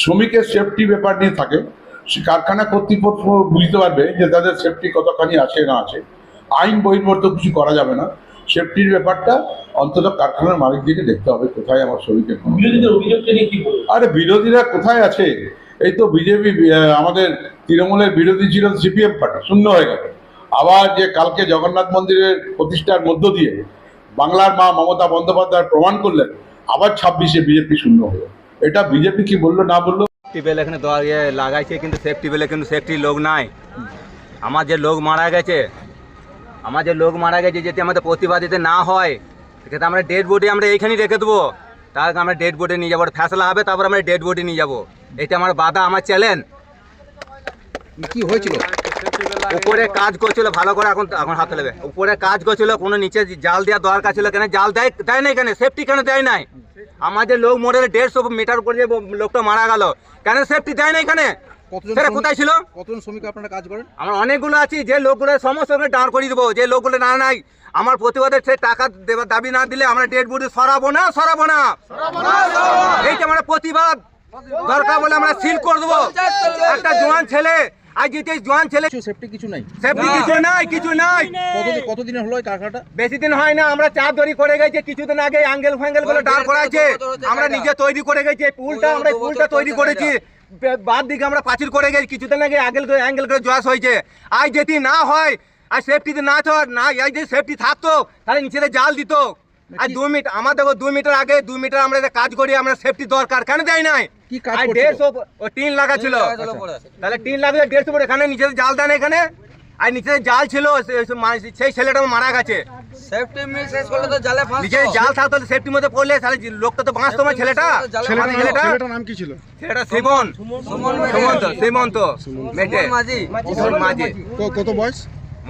শ্রমিকের সেফটি ব্যাপার নিয়ে থাকে, সে কারখানা কর্তৃপক্ষ বুঝতে পারবে যে তাদের সেফটি কতখানি আছে না আছে। আইন বহির্ভূত কিছু করা যাবে না। সেফটির ব্যাপারটা অন্তত কারখানার মালিকদেরকে দেখতে হবে, কোথায় আমার শ্রমিকের আরে বিরোধীরা কোথায় আছে? এই তো বিজেপি আমাদের তৃণমূলের বিরোধী ছিল সিপিএম পার্টি, শূন্য হয়ে গেল। আবার যে কালকে জগন্নাথ মন্দিরের প্রতিষ্ঠার মধ্য দিয়ে বাংলার মা মমতা বন্দ্যোপাধ্যায় প্রমাণ করলেন, আবার ছাব্বিশে বিজেপি শূন্য হয়ে। এটা বিজেপি কি বলল না বলল? এখানে ইয়ে লাগাইছে কিন্তু সেফটি বেলে কিন্তু সেফটি লোক নাই। আমার যে লোক মারা গেছে আমার যে লোক মারা গেছে যদি আমাদের প্রতিবাদিতে না হয় সেক্ষেত্রে আমরা ডেড বডি আমরা এইখানেই রেখে দেবো। তার আগে আমরা ডেড বডি নিয়ে যাব ফ্যাসলা হবে তারপর আমরা ডেড বডি নিয়ে যাব। এটা আমার বাধা আমার চ্যালেঞ্জ। কি হয়েছিল? উপরে কাজ করছিল ভালো করে এখন এখন হাতে নেবে। উপরে কাজ করছিল কোনো নিচে জাল দেওয়ার দরকার ছিল কেন? জাল দেয় দেয় না এখানে সেফটি কেন দেয় নাই? আমাদের লোক মরে দেড়শো মিটার উপরে যে লোকটা মারা গেল। কেন সেফটি দেয় না এখানে? সেটা কোথায় ছিল? কতজন শ্রমিক আপনারা কাজ করেন? আমার অনেকগুলো আছি যে লোকগুলো সমস্ত দাঁড় করিয়ে দেবো যে লোকগুলো না নাই আমার প্রতিবাদের সে টাকা দেবার দাবি না দিলে আমরা ডেড বডি সরাবো না সরাবো না। এইটা আমরা প্রতিবাদ দরকার বলে আমরা সিল করে দেবো। একটা জোয়ান ছেলে আজ যেতে জোয়ান ছেলে কিছু সেফটি কিছু নাই। সেফটি কিছু নাই কিছু নাই। কতদিন কতদিনের হলো এই কারখানাটা? বেশি দিন হয় না আমরা দড়ি করে গেছে কিছুদিন আগে অ্যাঙ্গেল ফ্যাঙ্গেলগুলো আমরা নিজে তৈরি করে গেছি পুলটা আমরা পুলটা তৈরি করেছি। বাদ দিকে আমরা পাঁচিল করে গেছি কিছুদিন আগে অ্যাঙ্গেল অ্যাঙ্গেল করে জয়েস হয়েছে। আজ যদি না হয় আর সেফটিতে না তো না এই যে সেফটি থাকতো তাহলে নিচেতে জাল দিত। আর দু মিটার আমার দেখো দু মিটার আগে দু মিটার আমরা যে কাজ করি আমরা সেফটি দরকার। কেন দেয় নাই? কি কাজ? দেড়শো ও টিন লাগা ছিল। তাহলে টিন লাগলে দেড়শো ফুট এখানে নিচে জাল দেন এখানে। আর নিচে জাল ছিল সেই ছেলেটা মারা গেছে। সেফটি শেষ করলে তো জালে ফাঁস নিচে জাল থাকতো সেফটির মধ্যে পড়লে তাহলে লোকটা তো বাঁচতো না ছেলেটা। ছেলেটা নাম কি ছিল? ছেলেটা সিমন। সুমন্ত সীমন্ত মেটে সুমন মাঝি। কত বয়স?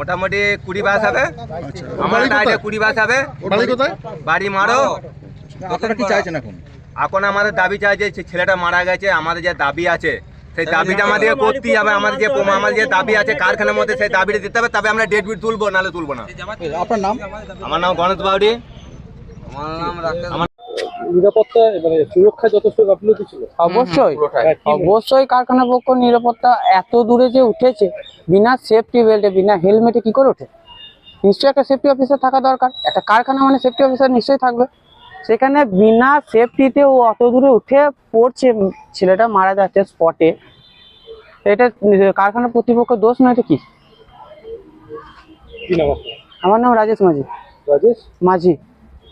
মোটামুটি কুড়ি বাস হবে। আচ্ছা। আমার ডাইটে কুড়ি বাস হবে। বাড়ি মারো। আপনারা কি চাইছেন এখন? এখন আমাদের দাবি চাই যে ছেলেটা মারা গেছে আমাদের যে দাবি আছে সেই দাবিটা আমাদের করতেই হবে আমাদের যে আমাদের যে দাবি আছে কারখানার মধ্যে সেই দাবিটা দিতে হবে তবে আমরা ডেট বিট তুলবো নাহলে তুলবো না। আপনার নাম? আমার নাম গণেশ বাউরি আমার নাম নিরাপত্তা মানে সুরক্ষা যথেষ্ট গাফিলতি ছিল। অবশ্যই। অবশ্যই কারখানা পক্ষ নিরাপত্তা এত দূরে যে উঠেছে বিনা সেফটি বেল্টে বিনা হেলমেটে কি করে ওঠে? নিশ্চয়ই একটা সেফটি অফিসার থাকা দরকার। একটা কারখানা মানে সেফটি অফিসার নিশ্চয়ই থাকবে। সেখানে বিনা সেফটিতে ও অত দূরে উঠে পড়ছে ছেলেটা মারা যাচ্ছে স্পটে এটা কারখানা কর্তৃপক্ষ দোষ নয় এটা কি? আমার নাম রাজেশ মাঝি। রাজেশ? মাঝি।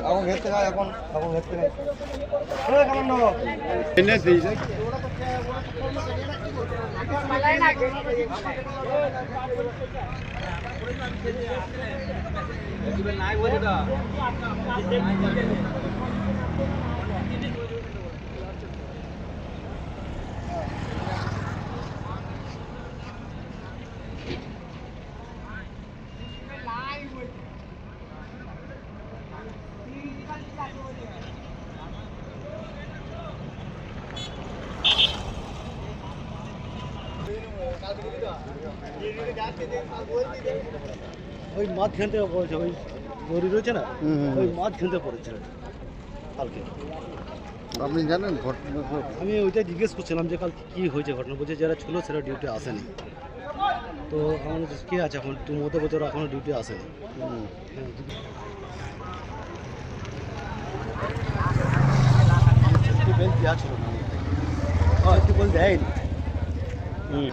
এখন ঘেরতে যায় এখন এখন ঘেরতে নেই কেমন দিয়েছে নাই বলে ওই মাছ খেলতে পড়েছে ওই দড়ি রয়েছে না? ওই মাছ খেলতে পড়েছে কালকে। আপনি জানেন ঘটনা আমি ওইটাই জিজ্ঞেস করছিলাম যে কাল কি হয়েছে ঘটনা বলছে যারা ছিল সেটা ডিউটি আসেনি। তো আমার কে আছে এখন? তুমি মতো বছর এখনও ডিউটি আসেনি। হ্যাঁ, বেল্ট দেওয়া ছিল না। সেফটি বেল্ট দেয়নি। হুম